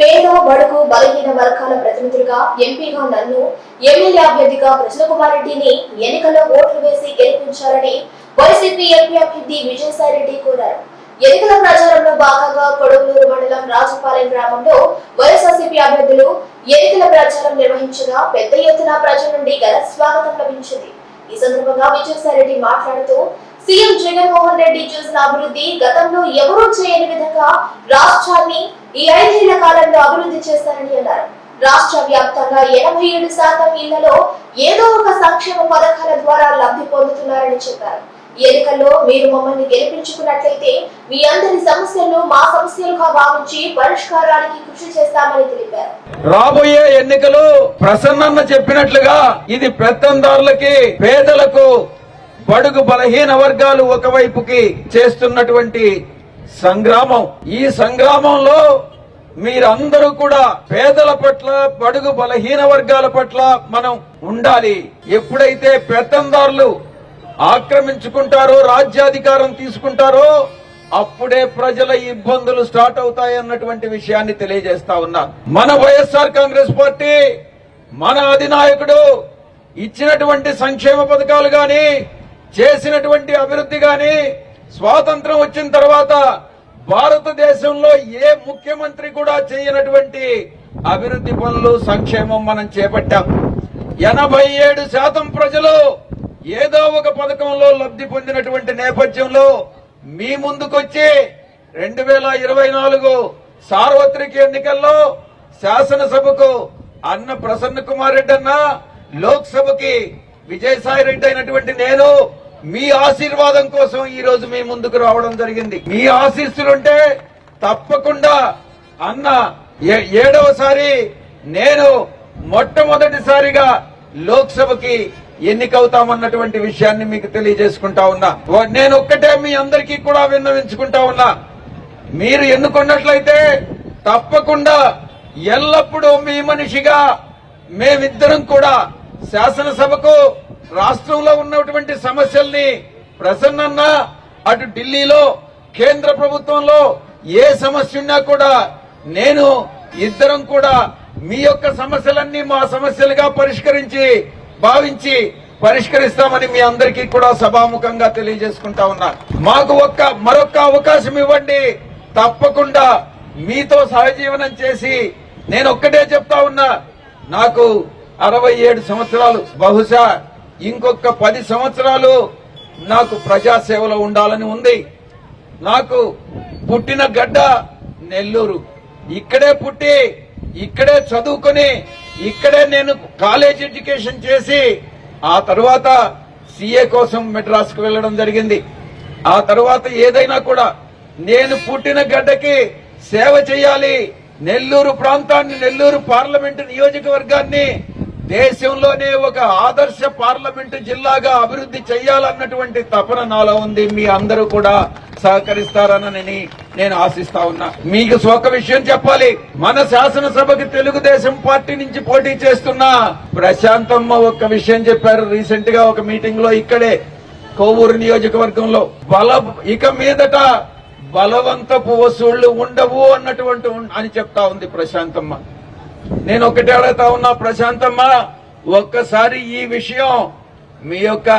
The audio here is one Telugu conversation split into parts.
పేద బడుగు బలహీన వర్గాల ప్రతినిధులుగా ఎంపీగా నన్ను ఎమ్మెల్యే అభ్యర్థిగా కృష్ణకుమార్ రెడ్డిని ఎన్నికల్లో ఓట్లు వేసి గెలిపించాలని వైసీపీ ఎంపీ అభ్యర్థి విజయసాయి రెడ్డి కోరారు. ఎన్నికల ప్రచారంలో భాగంగా కొడవలూరు మండలం రాజపాలెం గ్రామంలో వైఎస్ఆర్సీపీ అభ్యర్థులు ఎన్నికల ప్రచారం నిర్వహించగా పెద్ద ఎత్తున ప్రజల నుండి ఘన స్వాగతం లభించింది. ఈ సందర్భంగా విజయసాయి రెడ్డి మాట్లాడుతూ సీఎం జగన్మోహన్ రెడ్డి చేసిన అభివృద్ధి గతంలో ఎవరూ చేయని విధంగా రాష్ట్రాన్ని ఈ ఐదేళ్ళ కాలంలో అభివృద్ధి చేస్తారని అన్నారు. రాష్ట్ర వ్యాప్తంగా ఎనభై ఏడు శాతం ఇళ్ళలో ఏదో ఒక సంక్షేమ పథకాల ద్వారా లబ్ధి పొందుతున్నారని చెప్పారు. ఈ ఎన్నికల్లో మీరు మమ్మల్ని గెలిపించుకున్నట్లయితే మీ అందరి సమస్యలను మా సమస్యలుగా భావించి పరిష్కారానికి కృషి చేస్తామని తెలిపారు. రాబోయే ఎన్నికలు ప్రసన్న చెప్పినట్లుగా ఇది పెత్తందారులకి పేదలకు బడుగు బలహీన వర్గాలు ఒకవైపుకి చేస్తున్నటువంటి సంగ్రామం. ఈ సంగ్రామంలో మీరందరూ కూడా పేదల పట్ల పడుగు బలహీన వర్గాల పట్ల మనం ఉండాలి. ఎప్పుడైతే పెత్తందారులు ఆక్రమించుకుంటారో రాజ్యాధికారం తీసుకుంటారో అప్పుడే ప్రజల ఇబ్బందులు స్టార్ట్ అవుతాయి అన్నటువంటి విషయాన్ని తెలియజేస్తా ఉన్నా. మన వైఎస్ఆర్ కాంగ్రెస్ పార్టీ మన అధినాయకుడు ఇచ్చినటువంటి సంక్షేమ పథకాలు గాని చేసినటువంటి అభివృద్ధి గాని స్వాతంత్రం వచ్చిన తర్వాత భారతదేశంలో ఏ ముఖ్యమంత్రి కూడా చేయనటువంటి అభివృద్ధి పనులు సంక్షేమం మనం చేపట్టాం. ఎనభై ఏడు శాతం ప్రజలు ఏదో ఒక పథకంలో లబ్ధి పొందినటువంటి నేపథ్యంలో మీ ముందుకొచ్చి రెండు వేల ఇరవై నాలుగు సార్వత్రిక ఎన్నికల్లో శాసనసభకు అన్న ప్రసన్న కుమార్ రెడ్డి అన్న లోక్సభకి విజయసాయి రెడ్డి అయినటువంటి నేను మీ ఆశీర్వాదం కోసం ఈ రోజు మీ ముందుకు రావడం జరిగింది. మీ ఆశీస్సులుంటే తప్పకుండా అన్న ఏ- ఏడవసారి నేను మొట్టమొదటిసారిగా లోక్సభకి ఎన్నికవుతామన్నటువంటి విషయాన్ని మీకు తెలియజేసుకుంటా ఉన్నా. నేను ఒక్కటే మీ అందరికీ కూడా విన్నవించుకుంటా ఉన్నా. మీరు ఎన్నుకున్నట్లయితే తప్పకుండా ఎల్లప్పుడూ మీ మనిషిగా మేమిద్దరం కూడా శాసనసభకు రాష్ట్రంలో ఉన్నటువంటి సమస్యల్ని ప్రసన్నన్న అటు ఢిల్లీలో కేంద్ర ప్రభుత్వంలో ఏ సమస్య ఉన్నా కూడా నేను ఇద్దరం కూడా మీ యొక్క సమస్యలన్నీ మా సమస్యలుగా పరిష్కరించి భావించి పరిష్కరిస్తామని మీ అందరికీ కూడా సభాముఖంగా తెలియజేసుకుంటా ఉన్నా. మాకు ఒక్క మరొక్క అవకాశం ఇవ్వండి. తప్పకుండా మీతో సహజీవనం చేసి నేను ఒక్కటే చెప్తా ఉన్నా. నాకు అరవై ఏడు సంవత్సరాలు. బహుశా ఇంకొక పది సంవత్సరాలు నాకు ప్రజాసేవలో ఉండాలని ఉంది. నాకు పుట్టిన గడ్డ నెల్లూరు. ఇక్కడే పుట్టి ఇక్కడే చదువుకొని ఇక్కడే నేను కాలేజ్ ఎడ్యుకేషన్ చేసి ఆ తర్వాత సిఏ కోసం మెడ్రాస్కు వెళ్ళడం జరిగింది. ఆ తర్వాత ఏదైనా కూడా నేను పుట్టిన గడ్డకి సేవ చేయాలి. నెల్లూరు ప్రాంతాన్ని నెల్లూరు పార్లమెంటు నియోజకవర్గాన్ని దేశంలోనే ఒక ఆదర్శ పార్లమెంటు జిల్లాగా అభివృద్ధి చేయాలన్నటువంటి తపన నాలో ఉంది. మీ అందరూ కూడా సహకరిస్తారనని నేను ఆశిస్తా ఉన్నా. మీకు ఒక విషయం చెప్పాలి. మన శాసనసభకి తెలుగుదేశం పార్టీ నుంచి పోటీ చేస్తున్న ప్రశాంతమ్మ ఒక విషయం చెప్పారు. రీసెంట్గా ఒక మీటింగ్లో ఇక్కడే కోవూరు నియోజకవర్గంలో. బల ఇక మీదట బలవంతపు వసూళ్ళు ఉండవు అన్నటువంటి అని చెప్తా ఉంది ప్రశాంతమ్మ. నేను ఒకటే అడుగుతా ఉన్నా ప్రశాంతమ్మ ఒక్కసారి ఈ విషయం మీ యొక్క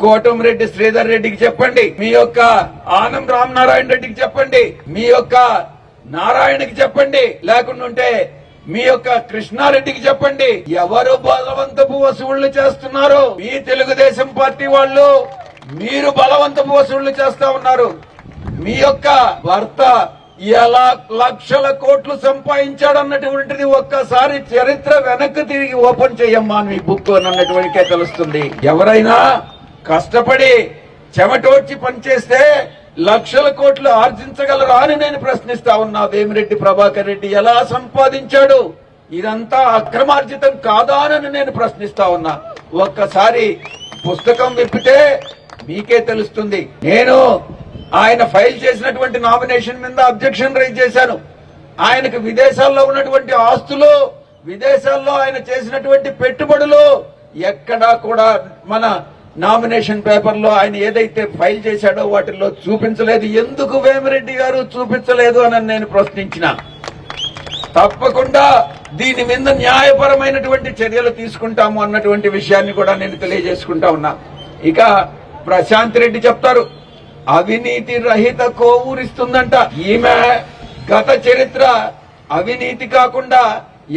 కోటంరెడ్డి శ్రీధర్ రెడ్డికి చెప్పండి. మీ యొక్క ఆనం రామనారాయణ రెడ్డికి చెప్పండి. మీ యొక్క నారాయణకి చెప్పండి. లేకుంటుంటే మీ యొక్క కృష్ణారెడ్డికి చెప్పండి. ఎవరు బలవంతపు వసూళ్ళు చేస్తున్నారు? మీ తెలుగుదేశం పార్టీ వాళ్ళు మీరు బలవంతపు వసూళ్ళు చేస్తా ఉన్నారు. మీ యొక్క భర్త ఎలా లక్షల కోట్లు సంపాదించాడు అన్నటువంటిది ఒక్కసారి చరిత్ర వెనక్కి తిరిగి ఓపెన్ చేయమ్మా మీ బుక్ అన్నటువంటికే తెలుస్తుంది. ఎవరైనా కష్టపడి చెమటోడ్చి పనిచేస్తే లక్షల కోట్లు ఆర్జించగలరా అని నేను ప్రశ్నిస్తా ఉన్నా. వేమిరెడ్డి ప్రభాకర్ రెడ్డి ఎలా సంపాదించాడు? ఇదంతా అక్రమార్జితం కాదా అని నేను ప్రశ్నిస్తా ఉన్నా. ఒక్కసారి పుస్తకం విప్పితే మీకే తెలుస్తుంది. నేను ఆయన ఫైల్ చేసినటువంటి నామినేషన్ మీద అబ్జెక్షన్ రైజ్ చేశాను ఆయనకు విదేశాల్లో ఉన్నటువంటి ఆస్తులు విదేశాల్లో ఆయన చేసినటువంటి పెట్టుబడులు ఎక్కడా కూడా మన నామినేషన్ పేపర్లో ఆయన ఏదైతే ఫైల్ చేశాడో వాటిల్లో చూపించలేదు. ఎందుకు వేమిరెడ్డి గారు చూపించలేదు అని నేను ప్రశ్నించిన. తప్పకుండా దీని మీద న్యాయపరమైనటువంటి చర్యలు తీసుకుంటాము అన్నటువంటి విషయాన్ని కూడా నేను తెలియజేసుకుంటా ఉన్నా. ఇక ప్రశాంత్ రెడ్డి చెప్తారు. అవినీతి రహిత కోవూరిస్తుందంట. ఈమె గత చరిత్ర అవినీతి కాకుండా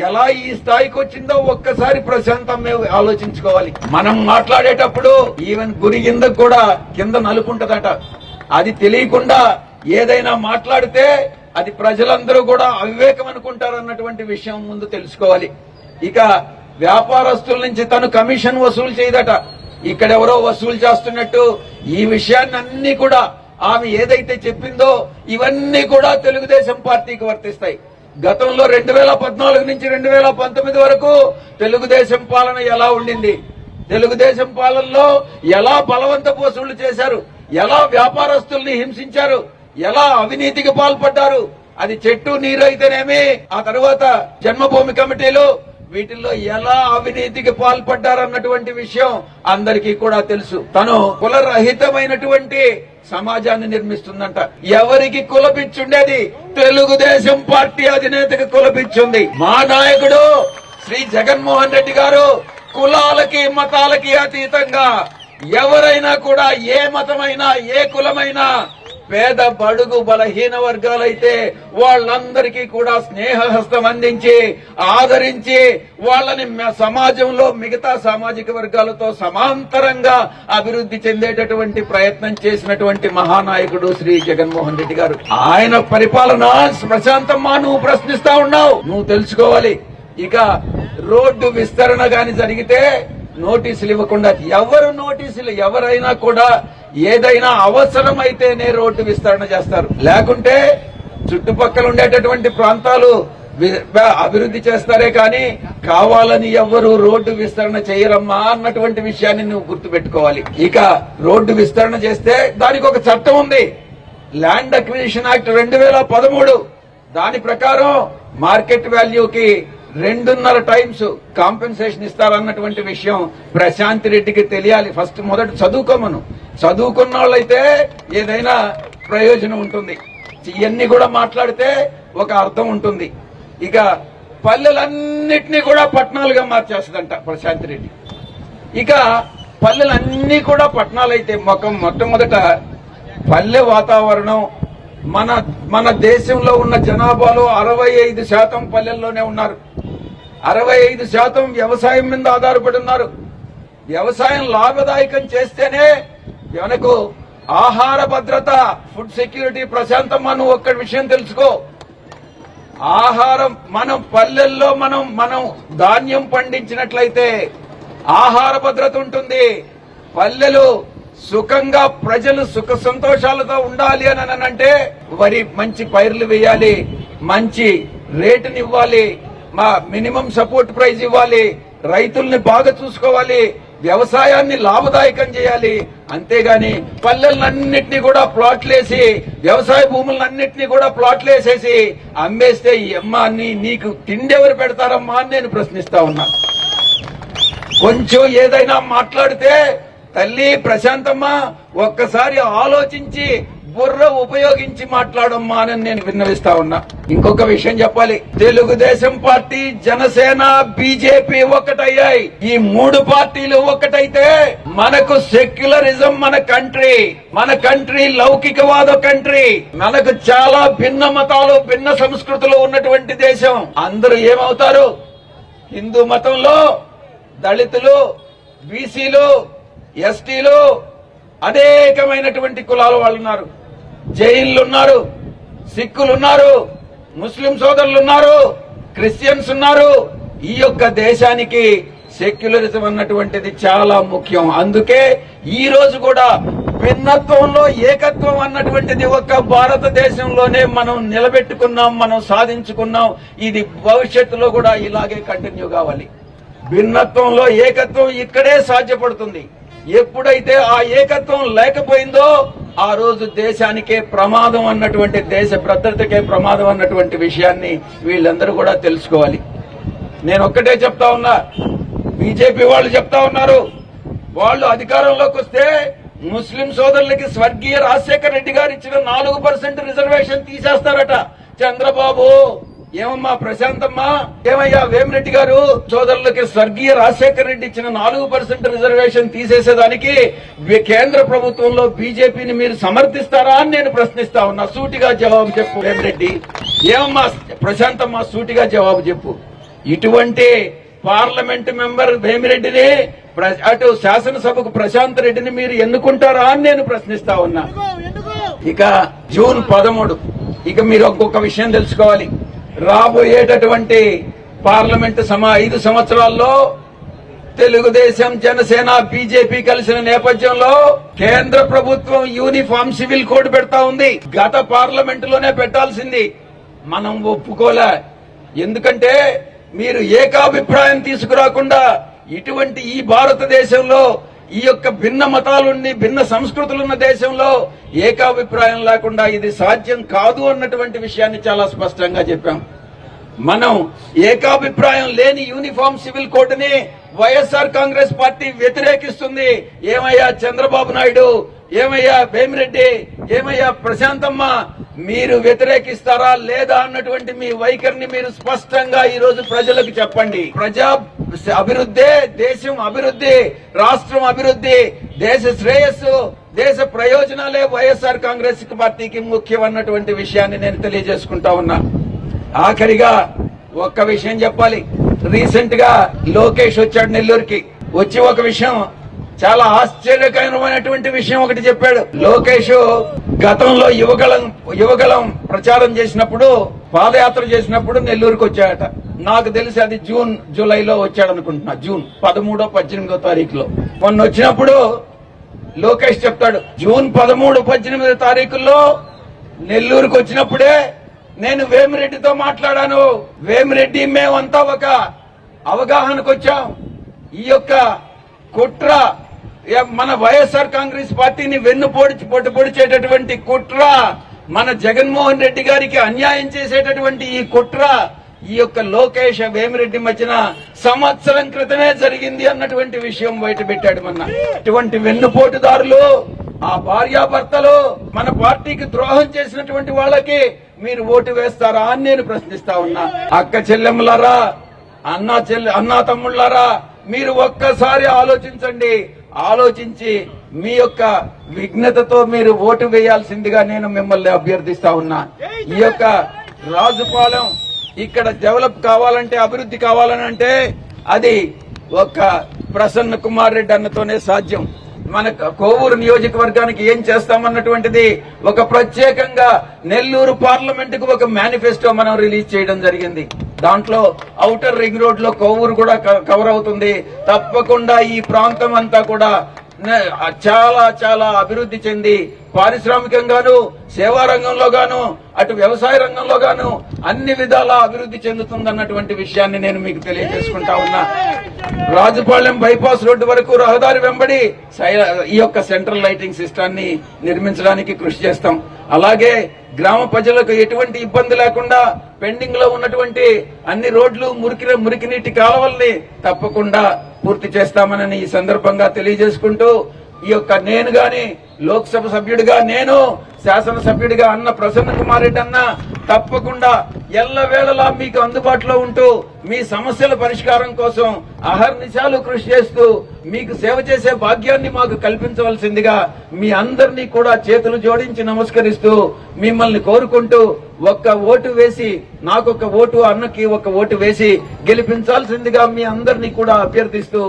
ఎలా ఈ స్థాయికి వచ్చిందో ఒక్కసారి ప్రశాంతం మేము ఆలోచించుకోవాలి. మనం మాట్లాడేటప్పుడు ఈవెన్ గురి కింద కూడా కింద నలుపుంటదట అది తెలియకుండా ఏదైనా మాట్లాడితే అది ప్రజలందరూ కూడా అవివేకం అనుకుంటారు అన్నటువంటి విషయం ముందు తెలుసుకోవాలి. ఇక వ్యాపారస్తుల నుంచి తను కమిషన్ వసూలు చేయదట. ఇక్కడెవరో వసూలు చేస్తున్నట్టు ఈ విషయాన్ని అన్ని కూడా ఆమె ఏదైతే చెప్పిందో ఇవన్నీ కూడా తెలుగుదేశం పార్టీకి వర్తిస్తాయి. గతంలో రెండు వేల పద్నాలుగు నుంచి రెండు వేల పంతొమ్మిది వరకు తెలుగుదేశం పాలన ఎలా ఉండింది? తెలుగుదేశం పాలనలో ఎలా బలవంత వసూళ్ళు చేశారు? ఎలా వ్యాపారస్తుల్ని హింసించారు? ఎలా అవినీతికి పాల్పడ్డారు? అది చెట్టు నీరు అయితేనేమి ఆ తర్వాత జన్మభూమి కమిటీలు వీటిల్లో ఎలా అవినీతికి పాల్పడ్డారన్నటువంటి విషయం అందరికీ కూడా తెలుసు. తను కులరహితమైనటువంటి సమాజాన్ని నిర్మిస్తుందంట. ఎవరికి కులపిచ్చుండేది తెలుగుదేశం పార్టీ అధినేతకి కులపిచ్చుంది మా నాయకుడు శ్రీ జగన్మోహన్ రెడ్డి గారు కులాలకి మతాలకి అతీతంగా ఎవరైనా కూడా ఏ మతమైనా ఏ కులమైనా పేద బడుగు బలహీన వర్గాలైతే వాళ్ళందరికీ కూడా స్నేహహస్తం అందించి ఆదరించి వాళ్ళని మ- సమాజంలో మిగతా సామాజిక వర్గాలతో సమాంతరంగా అభివృద్ధి చెందేటటువంటి ప్రయత్నం చేసినటువంటి మహానాయకుడు శ్రీ జగన్మోహన్ రెడ్డి గారు. ఆయన పరిపాలన ప్రశాంతమ్మా నువ్వు ప్రశ్నిస్తా ఉన్నావు. నువ్వు తెలుసుకోవాలి. ఇక రోడ్డు విస్తరణ గాని జరిగితే నోటీసులు ఇవ్వకుండా ఎవరు నోటీసులు? ఎవరైనా కూడా ఏదైనా అవసరమైతేనే రోడ్డు విస్తరణ చేస్తారు. లేకుంటే చుట్టుపక్కల ఉండేటటువంటి ప్రాంతాలు అభివృద్ధి చేస్తారే కానీ కావాలని ఎవ్వరు రోడ్డు విస్తరణ చేయరమ్మా అన్నటువంటి విషయాన్ని నువ్వు గుర్తుపెట్టుకోవాలి. ఇక రోడ్డు విస్తరణ చేస్తే దానికి ఒక చట్టం ఉంది. ల్యాండ్ అక్విజిషన్ యాక్ట్ రెండు వేల పదమూడు. దాని ప్రకారం మార్కెట్ వాల్యూకి రెండున్నర టైమ్స్ కాంపెన్సేషన్ ఇస్తారన్నటువంటి విషయం ప్రశాంత్ రెడ్డికి తెలియాలి. ఫస్ట్ మొదట చదువుకోమను. చదువుకున్న వాళ్ళైతే ఏదైనా ప్రయోజనం ఉంటుంది. ఇవన్నీ కూడా మాట్లాడితే ఒక అర్థం ఉంటుంది. ఇక పల్లెలన్నిటినీ కూడా పట్టణాలుగా మార్చేస్తుందంట ప్రశాంత్ రెడ్డి. ఇక పల్లెలన్నీ కూడా పట్టణాలైతే మొఖం మొట్టమొదట పల్లె వాతావరణం మన మన దేశంలో ఉన్న జనాభాలో అరవై ఐదు శాతం పల్లెల్లోనే ఉన్నారు. అరవై ఐదు శాతం వ్యవసాయం మీద ఆధారపడి ఉన్నారు. వ్యవసాయం లాభదాయకం చేస్తేనే ఎవనకు ఆహార భద్రత ఫుడ్ సెక్యూరిటీ ప్రశాంతం మనం ఒక్క విషయం తెలుసుకో. ఆహారం మనం పల్లెల్లో మనం మనం ధాన్యం పండించినట్లయితే ఆహార భద్రత ఉంటుంది. పల్లెలు సుఖంగా ప్రజలు సుఖ సంతోషాలతో ఉండాలి అని అంటే వరి మంచి పైర్లు వేయాలి మంచి రేటుని ఇవ్వాలి మా మినిమం సపోర్ట్ ప్రైస్ ఇవ్వాలి రైతుల్ని బాగా చూసుకోవాలి వ్యవసాయాన్ని లాభదాయకం చేయాలి అంతేగాని పల్లెలన్నింటినీ కూడా ప్లాట్లేసి వ్యవసాయ భూములన్నింటినీ కూడా ప్లాట్లేసేసి అమ్మేస్తే ఈ అమ్మాన్ని నీకు తిండి ఎవరు పెడతారమ్మా అని నేను ప్రశ్నిస్తా ఉన్నా. కొంచెం ఏదైనా మాట్లాడితే తల్లి ప్రశాంతమ్మ ఒక్కసారి ఆలోచించి బుర్ర ఉపయోగించి మాట్లాడమ్మా అని నేను విన్నవిస్తా ఉన్నా. ఇంకొక విషయం చెప్పాలి. తెలుగుదేశం పార్టీ జనసేన బీజేపీ ఒక్కటయ్యాయి ఈ మూడు పార్టీలు ఒక్కటైతే మనకు సెక్యులరిజం మన కంట్రీ మన కంట్రీ లౌకికవాద కంట్రీ మనకు చాలా భిన్న మతాలు భిన్న సంస్కృతులు ఉన్నటువంటి దేశం. అందరూ ఏమవుతారు? హిందూ మతంలో దళితులు బీసీలు ఎస్టీలు అనేకమైనటువంటి కులాల వాళ్ళు ఉన్నారు. జైన్లు ఉన్నారు సిక్కులు ఉన్నారు ముస్లిం సోదరులు ఉన్నారు క్రిస్టియన్స్ ఉన్నారు. ఈ యొక్క దేశానికి సెక్యులరిజం అన్నటువంటిది చాలా ముఖ్యం. అందుకే ఈ రోజు కూడా భిన్నత్వంలో ఏకత్వం అన్నటువంటిది ఒక్క భారతదేశంలోనే మనం నిలబెట్టుకున్నాం మనం సాధించుకున్నాం. ఇది భవిష్యత్తులో కూడా ఇలాగే కంటిన్యూ కావాలి. భిన్నత్వంలో ఏకత్వం ఇక్కడే సాధ్యపడుతుంది. ఎప్పుడైతే ఆ ఏకత్వం లేకపోయిందో ఆ రోజు దేశానికే ప్రమాదం అన్నటువంటి దేశ భద్రతకే ప్రమాదం అన్నటువంటి విషయాన్ని వీళ్ళందరూ కూడా తెలుసుకోవాలి. నేను ఒక్కటే చెప్తా ఉన్నా బీజేపీ వాళ్ళు చెప్తా ఉన్నారు వాళ్ళు అధికారంలోకి వస్తే ముస్లిం సోదరులకి స్వర్గీయ రాజశేఖర రెడ్డి గారు ఇచ్చిన నాలుగు పర్సెంట్ రిజర్వేషన్ తీసేస్తారట చంద్రబాబు. ఏమమ్మా ప్రశాంతమ్మా? ఏమయ్యా వేమిరెడ్డి గారు? సోదరులకి స్వర్గీయ రాజశేఖర రెడ్డి ఇచ్చిన నాలుగు పర్సెంట్ రిజర్వేషన్ తీసేసేదానికి కేంద్ర ప్రభుత్వంలో బీజేపీని మీరు సమర్థిస్తారా అని నేను ప్రశ్నిస్తా ఉన్నా. సూటిగా జవాబు చెప్పు వేమిరెడ్డి. ఏమమ్మా ప్రశాంతమ్మా సూటిగా జవాబు చెప్పు. ఇటువంటి పార్లమెంట్ మెంబర్ వేమిరెడ్డిని ప్ర- అటు శాసనసభకు ప్రశాంత్ రెడ్డిని మీరు ఎన్నుకుంటారా అని నేను ప్రశ్నిస్తా ఉన్నా. ఇక జూన్ పదమూడు. ఇక మీరు ఒక్కొక్క విషయం తెలుసుకోవాలి. రాబోయేటటువంటి పార్లమెంట్ సమా ఐదు సంవత్సరాల్లో తెలుగుదేశం జనసేన బీజేపీ కలిసిన నేపథ్యంలో కేంద్ర ప్రభుత్వం యూనిఫామ్ సివిల్ కోడ్ పెడతా ఉంది. గత పార్లమెంట్లోనే పెట్టాల్సింది. మనం ఒప్పుకోలే. ఎందుకంటే మీరు ఏకాభిప్రాయం తీసుకురాకుండా ఇటువంటి ఈ భారతదేశంలో ఈ యొక్క భిన్న మతాలుండి భిన్న సంస్కృతులున్న దేశంలో ఏకాభిప్రాయం లేకుండా ఇది సాధ్యం కాదు అన్నటువంటి విషయాన్ని చాలా స్పష్టంగా చెప్పాం. మనం ఏకాభిప్రాయం లేని యూనిఫామ్ సివిల్ కోడ్ని వైఎస్ఆర్ కాంగ్రెస్ పార్టీ వ్యతిరేకిస్తుంది. ఏమయ్యా చంద్రబాబు నాయుడు? ఏమయ్యా భీమిరెడ్డి? ఏమయ్యా ప్రశాంతమ్మ? మీరు వ్యతిరేకిస్తారా లేదా అన్నటువంటి మీ వైఖరిని మీరు స్పష్టంగా ఈ రోజు ప్రజలకు చెప్పండి. ప్రజా అభివృద్ధి దేశం అభివృద్ధి రాష్ట్రం అభివృద్ధి దేశ శ్రేయస్సు దేశ ప్రయోజనాలే వైఎస్ఆర్ కాంగ్రెస్ పార్టీకి ముఖ్యం అన్నటువంటి విషయాన్ని నేను తెలియజేసుకుంటా ఉన్నా. ఆఖరిగా ఒక్క విషయం చెప్పాలి. రీసెంట్గా లోకేష్ వచ్చాడు నెల్లూరుకి. వచ్చి ఒక విషయం చాలా ఆశ్చర్యకరమైనటువంటి విషయం ఒకటి చెప్పాడు. లోకేష్ గతంలో యువగలం యువగలం ప్రచారం చేసినప్పుడు పాదయాత్ర చేసినప్పుడు నెల్లూరుకు వచ్చాడట నాకు తెలిసి అది జూన్ జూలైలో వచ్చాడు అనుకుంటున్నా జూన్ పదమూడో పద్దెనిమిదో తారీఖులో. మొన్న వచ్చినప్పుడు లోకేష్ చెప్తాడు జూన్ పదమూడు పద్దెనిమిది తారీఖుల్లో నెల్లూరుకు వచ్చినప్పుడే నేను వేమిరెడ్డితో మాట్లాడాను. వేమిరెడ్డి మేమంతా ఒక అవగాహనకు వచ్చాం. ఈ యొక్క కుట్ర మన వైఎస్ఆర్ కాంగ్రెస్ పార్టీని వెన్ను పొడిచి పొట్టు పొడిచేటటువంటి కుట్ర మన జగన్మోహన్ రెడ్డి గారికి అన్యాయం చేసేటటువంటి ఈ కుట్ర ఈ యొక్క లోకేష్ వేమిరెడ్డి మధ్యన సంవత్సరం క్రితమే జరిగింది అన్నటువంటి విషయం బయట పెట్టాడు మొన్న. ఇటువంటి వెన్నుపోటుదారులు ఆ భార్యాభర్తలు మన పార్టీకి ద్రోహం చేసినటువంటి వాళ్ళకి మీరు ఓటు వేస్తారా అని నేను ప్రశ్నిస్తా ఉన్నా. అక్క చెల్లెమ్మలారా అన్నా చెల్లె అన్నా తమ్ముళ్ళారా మీరు ఒక్కసారి ఆలోచించండి. ఆలోచించి మీ యొక్క విఘ్నతతో మీరు ఓటు వేయాల్సిందిగా నేను మిమ్మల్ని అభ్యర్థిస్తా ఉన్నా. ఈ యొక్క రాజుపాలెం ఇక్కడ డెవలప్ కావాలంటే అభివృద్ధి కావాలని అంటే అది ఒక ప్రసన్న కుమార్ రెడ్డి అన్నతోనే సాధ్యం. మన కోవూరు నియోజకవర్గానికి ఏం చేస్తామన్నటువంటిది ఒక ప్రత్యేకంగా నెల్లూరు పార్లమెంట్కు ఒక మేనిఫెస్టో మనం రిలీజ్ చేయడం జరిగింది. దాంట్లో ఔటర్ రింగ్ రోడ్లో కోవూరు కూడా కవర్ అవుతుంది. తప్పకుండా ఈ ప్రాంతం అంతా కూడా చాలా చాలా అభివృద్ధి చెంది పారిశ్రామికంగాను సేవా రంగంలో గాను అటు వ్యవసాయ రంగంలో గాను అన్ని విధాలా అభివృద్ధి చెందుతుందన్నటువంటి విషయాన్ని నేను మీకు తెలియజేసుకుంటా ఉన్నా. రాజుపాలెం బైపాస్ రోడ్డు వరకు రహదారి వెంబడి సై- ఈ యొక్క సెంట్రల్ లైటింగ్ సిస్టాన్ని నిర్మించడానికి కృషి చేస్తాం. అలాగే గ్రామ ప్రజలకు ఎటువంటి ఇబ్బంది లేకుండా పెండింగ్లో ఉన్నటువంటి అన్ని రోడ్లు మురికి మురికి నీటి కాలువల్ని తప్పకుండా పూర్తి చేస్తామని ఈ సందర్భంగా తెలియజేసుకుంటూ ఈ యొక్క నేను గాని లోక్సభ సభ్యుడిగా నేను శాసనసభ్యుడిగా అన్న ప్రసన్న కుమార్ రెడ్డి అన్న తప్పకుండా ఎల్లవేళలా మీకు అందుబాటులో ఉంటూ మీ సమస్యల పరిష్కారం కోసం అహర్నిశాలు కృషి చేస్తూ మీకు సేవ చేసే భాగ్యాన్ని మాకు కల్పించవలసిందిగా మీ అందరినీ కూడా చేతులు జోడించి నమస్కరిస్తూ మిమ్మల్ని కోరుకుంటూ ఒక్క ఓటు వేసి నాకొక ఓటు అన్నకి ఒక ఓటు వేసి గెలిపించాల్సిందిగా మీ అందరినీ కూడా అభ్యర్థిస్తూ